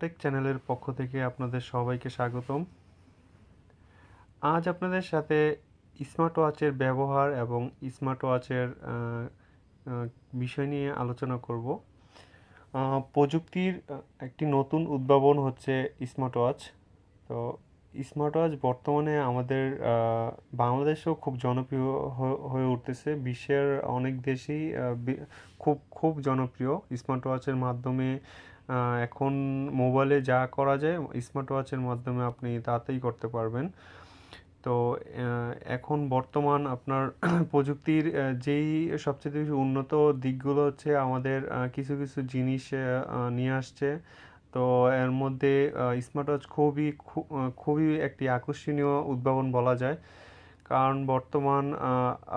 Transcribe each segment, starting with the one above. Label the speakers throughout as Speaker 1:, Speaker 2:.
Speaker 1: Take চ্যানেলের পক্ষ থেকে আপনাদের সবাইকে স্বাগতম। আজ আপনাদের সাথে স্মার্ট ওয়াচের ব্যবহার এবং স্মার্ট ওয়াচের বিষয় নিয়ে আলোচনা করব। প্রযুক্তির একটি নতুন উদ্ভাবন হচ্ছে স্মার্ট ওয়াচ তো স্মার্ট ওয়াচ বর্তমানে আমাদের বাংলাদেশেও খুব জনপ্রিয় হয়ে উঠতেছে। বিশ্বের অনেক দেশেই খুব খুব জনপ্রিয় স্মার্ট ওয়াচের মাধ্যমে এখন মোবাইলে যা করা যায় স্মার্ট ওয়াচের মাধ্যমে আপনি তাতেই করতে পারবেন। তো এখন বর্তমান আপনার প্রযুক্তির যেই সবচেয়ে বেশি উন্নত দিকগুলো হচ্ছে আমাদের কিছু কিছু জিনিস নিয়ে আসছে। তো এর মধ্যে স্মার্ট ওয়াচ খুবই খুবই একটি আকর্ষণীয় উদ্ভাবন বলা যায়। কারণ বর্তমান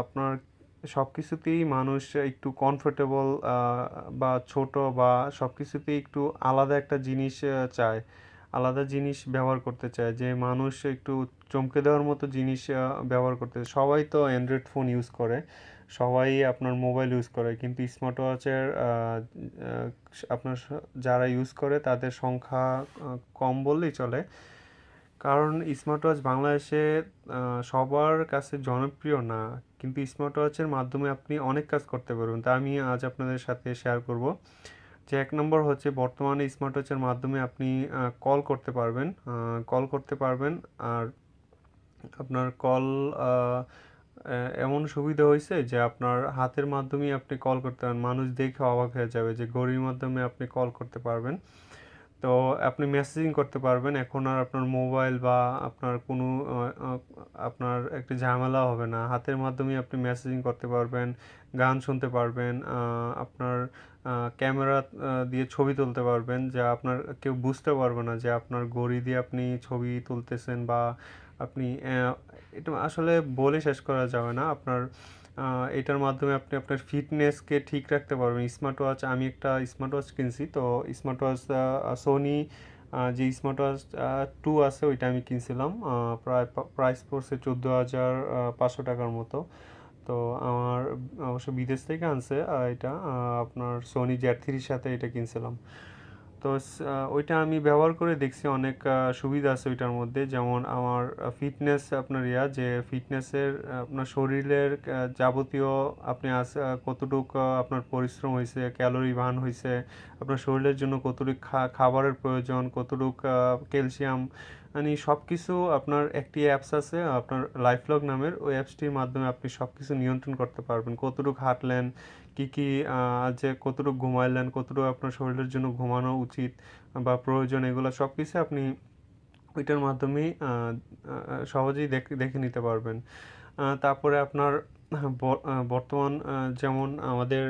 Speaker 1: আপনার সব কিছুতেই মানুষ একটু কমফোর্টেবল বা ছোট বা সব কিছুতেই একটু আলাদা একটা জিনিস চায়। আলাদা জিনিস ব্যবহার করতে চায়, যে মানুষ একটু চমকে দেওয়ার মতো জিনিস ব্যবহার করতে সবাই তো অ্যান্ড্রয়েড ফোন ইউজ করে, সবাই আপনার মোবাইল ইউজ করে, কিন্তু স্মার্ট ওয়াচের আপনার যারা ইউজ করে, তাদের সংখ্যা কম বললেই চলে। কারণ স্মার্ট ওয়াচ বাংলাদেশে সবার কাছে জনপ্রিয় না। কিন্তু স্মার্ট ওয়াচের মাধ্যমে আপনি অনেক কাজ করতে পারবেন। তা আমি আজ আপনাদের সাথে শেয়ার করব। যে এক নম্বর হচ্ছে বর্তমানে স্মার্ট ওয়াচের মাধ্যমে আপনি কল করতে পারবেন। কল করতে পারবেন আর আপনার কল এমন সুবিধা হয়েছে যে আপনার হাতের মাধ্যমেই আপনি কল করতে পারেন মানুষ দেখে অবাক হয়ে যাবে যে ঘড়ির মাধ্যমে আপনি কল করতে পারবেন। তো আপনি মেসেজিং করতে পারবেন। এখন আর আপনার মোবাইল বা আপনার কোনো আপনার একটি ঝামেলা হবে না। হাতের মাধ্যমে আপনি মেসেজিং করতে পারবেন, গান শুনতে পারবেন আপনার ক্যামেরা দিয়ে ছবি তুলতে পারবেন যা আপনার কেউ বুঝতে পারবে না যে আপনার ঘড়ি দিয়ে আপনি ছবি তুলতেছেন বা আপনি এটা আসলে বলে শেষ করা যাবে না। আপনার এটার মাধ্যমে আপনি আপনার ফিটনেসকে ঠিক রাখতে পারবেন। স্মার্ট ওয়াচ আমি একটা স্মার্ট ওয়াচ কিনছি, তো স্মার্ট ওয়াচ সোনি যে স্মার্ট ওয়াচ টু আছে, ওইটা আমি কিনছিলাম প্রায় প্রাইস পড়ছে চোদ্দ হাজার পাঁচশো টাকার মতো। তো আমার অবশ্য বিদেশ থেকে আনছে এটা আপনার সোনি জেড থ্রির সাথে এটা কিনছিলাম। তো ওইটা আমি ব্যবহার করে দেখছি, অনেক সুবিধা আছে ওইটার মধ্যে। যেমন আমার ফিটনেস আপনার ইয়া, যে ফিটনেসের আপনার শরীরের যাবতীয় আপনি আস কতটুক আপনার পরিশ্রম হয়েছে ক্যালোরি বার্ন হয়েছে আপনার শরীরের জন্য কতটুক খাবারের প্রয়োজন, কতটুক ক্যালসিয়াম মানে সব কিছু আপনার একটি অ্যাপস আছে, আপনার লাইফলগ নামের। ওই অ্যাপসটির মাধ্যমে আপনি সব কিছু নিয়ন্ত্রণ করতে পারবেন। কতটুক হাঁটলেন কি কি যে কতটুকু ঘুমাইলেন, কতটুকু আপনার শরীরের জন্য ঘুমানো উচিত বা প্রয়োজন, এগুলো সব কিছু আপনি ওইটার মাধ্যমেই সহজেই দেখে দেখে নিতে পারবেন। তারপরে আপনার বর্তমান যেমন আমাদের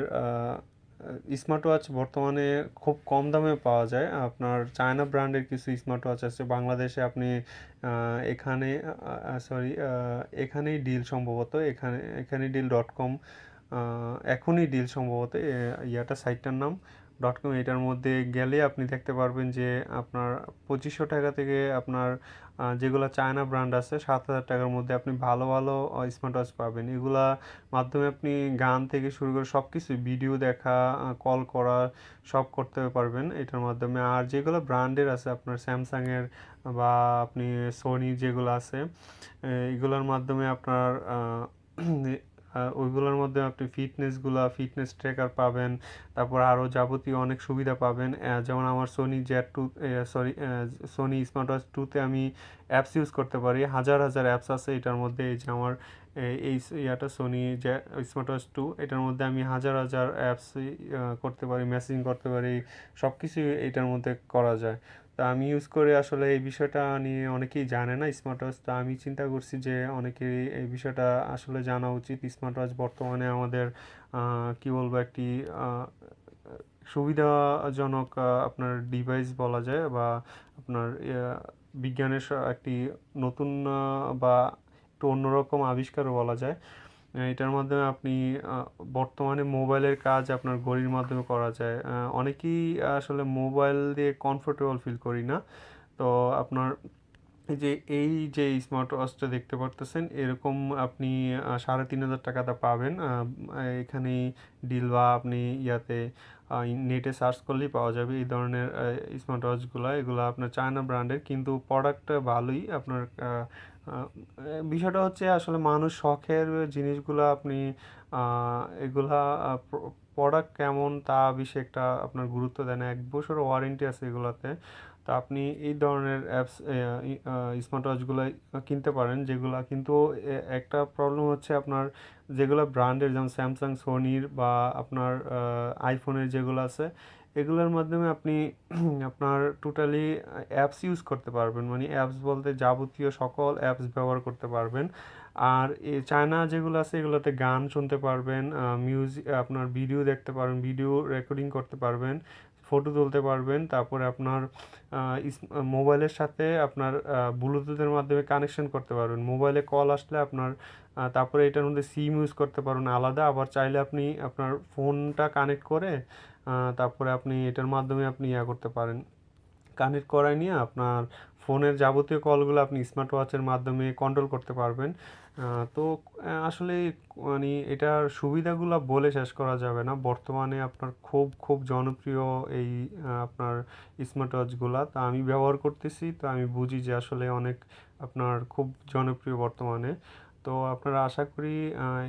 Speaker 1: স্মার্ট ওয়াচ বর্তমানে খুব কম দামে পাওয়া যায়। আপনার চায়না ব্র্যান্ডের কিছু স্মার্ট ওয়াচ আছে। বাংলাদেশে আপনি এখানে সরি এখানেই ডিল সম্ভবত। এখানে এখানে ডিল ডট কম এখনই ডিল সম্ভবত ইয়াটা সাইটটার নাম ডট কম এটার মধ্যে গেলে আপনি দেখতে পারবেন যে আপনার পঁচিশশো টাকা থেকে আপনার যেগুলো চায়না ব্র্যান্ড আছে, সাত হাজার টাকার মধ্যে আপনি ভালো ভালো স্মার্ট ওয়াচ পাবেন। এগুলা মাধ্যমে আপনি গান থেকে শুরু করে সব কিছু ভিডিও দেখা কল করা, সব করতে পারবেন এটার মাধ্যমে। আর যেগুলো ব্র্যান্ডের আছে, আপনার স্যামসাংয়ের বা আপনি সোনি যেগুলো আছে এগুলোর মাধ্যমে আপনার ওইগুলোর মধ্যে আপনি ফিটনেসগুলা ফিটনেস ট্র্যাকার পাবেন। তারপর আরও যাবতীয় অনেক সুবিধা পাবেন। যেমন আমার Sony জ্যাট two sorry Sony smart watch টুতে আমি অ্যাপস ইউজ করতে পারি। হাজার হাজার অ্যাপস আছে এটার মধ্যে। এই যে আমার এই ইয়াটা সোনি যে স্মার্ট ওয়াচ টু এটার মধ্যে আমি হাজার হাজার অ্যাপস করতে পারি মেসেজিং করতে পারি সব কিছুই এটার মধ্যে করা যায়। তা আমি ইউজ করে আসলে এই বিষয়টা নিয়ে অনেকেই জানে না স্মার্ট ওয়াচ তা আমি চিন্তা করছি যে অনেকেই এই বিষয়টা আসলে জানা উচিত। স্মার্ট ওয়াচ বর্তমানে আমাদের কি বলব, একটি সুবিধাজনক আপনার ডিভাইস বলা যায় বা আপনার বিজ্ঞানের একটি নতুন বা একটু অন্যরকম আবিষ্কারও বলা যায়। এটার মাধ্যমে আপনি বর্তমানে মোবাইলের কাজ আপনার ঘড়ির মাধ্যমে করা যায়। অনেকেই আসলে মোবাইল দিয়ে কমফোর্টেবল ফিল করি না। তো আপনার যে এই যে স্মার্ট ওয়াচটা দেখতে পারতেছেন, এরকম আপনি সাড়ে তিন হাজার টাকাতে পাবেন। এখানে ডিল বা আপনি ইয়াতে নেটে সার্চ করলেই পাওয়া যাবে এই ধরনের স্মার্ট ওয়াচগুলো এগুলো আপনার চায়না ব্র্যান্ডের, কিন্তু প্রোডাক্টটা ভালোই। আপনার বিষয়টা হচ্ছে আসলে মানুষ শখের জিনিসগুলো আপনি এগুলা প্রোডাক্ট কেমন তা বেশি একটা আপনার গুরুত্ব দেয় না। এক বছর ওয়ারেন্টি আছে এগুলাতে। তো আপনি এই ধরনের অ্যাপস স্মার্ট ওয়াচগুলো কিনতে পারেন, যেগুলা কিন্তু একটা প্রবলেম হচ্ছে আপনার যেগুলো ব্র্যান্ডের যেমন স্যামসাং সোনির বা আপনার আইফোনের যেগুলো আছে, এগুলোর মাধ্যমে আপনি আপনার টোটালি অ্যাপস ইউজ করতে পারবেন। মানে অ্যাপস বলতে যাবতীয় সকল অ্যাপস ব্যবহার করতে পারবেন। আর চায়না যেগুলো আছে, এগুলোতে গান শুনতে পারবেন মিউজিক আপনার ভিডিও দেখতে পারবেন ভিডিও রেকর্ডিং করতে পারবেন। ফটো তুলতে পারবেন। তারপরে আপনার মোবাইলের সাথে আপনার ব্লুটুথের মাধ্যমে কানেকশন করতে পারবেন। মোবাইলে কল আসলে আপনার তারপরে এটার মধ্যে সিম ইউজ করতে পারবেন আলাদা। আবার চাইলে আপনি আপনার ফোনটা কানেক্ট করে তারপরে আপনি এটার মাধ্যমে আপনি ইয়া করতে পারেন। কানেক্ট করায় নিয়ে আপনার ফোনের যাবতীয় কলগুলো আপনি স্মার্ট ওয়াচের মাধ্যমে কন্ট্রোল করতে পারবেন। তো আসলে মানে এটার সুবিধাগুলো বলে শেষ করা যাবে না। বর্তমানে আপনার খুব খুব জনপ্রিয় এই আপনার স্মার্ট ওয়াচগুলো তা আমি ব্যবহার করতেছি, তো আমি বুঝি যে আসলে অনেক আপনার খুব জনপ্রিয় বর্তমানে। তো আপনারা আশা করি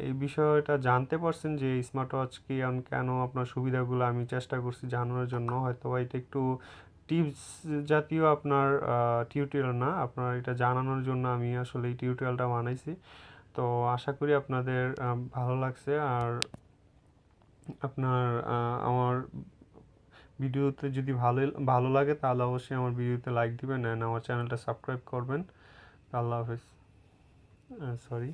Speaker 1: এই বিষয়টা জানতে পারছেন যে স্মার্ট ওয়াচ কি কেন আপনার সুবিধাগুলো আমি চেষ্টা করছি জানানোর জন্য। হয়তো এটা একটু টিপস জাতীয় আপনার টিউটোরিয়াল না, আপনার এটা জানানোর জন্য আমি আসলে এই টিউটোরিয়ালটা বানাইছি। তো আশা করি আপনাদের ভালো লাগছে। আর আপনার আমার ভিডিওতে যদি ভালো ভালো লাগে তাহলে অবশ্যই আমার ভিডিওতে লাইক দিবেন অ্যান্ড আমার চ্যানেলটা সাবস্ক্রাইব করবেন। আল্লাহ হাফেজ। সরি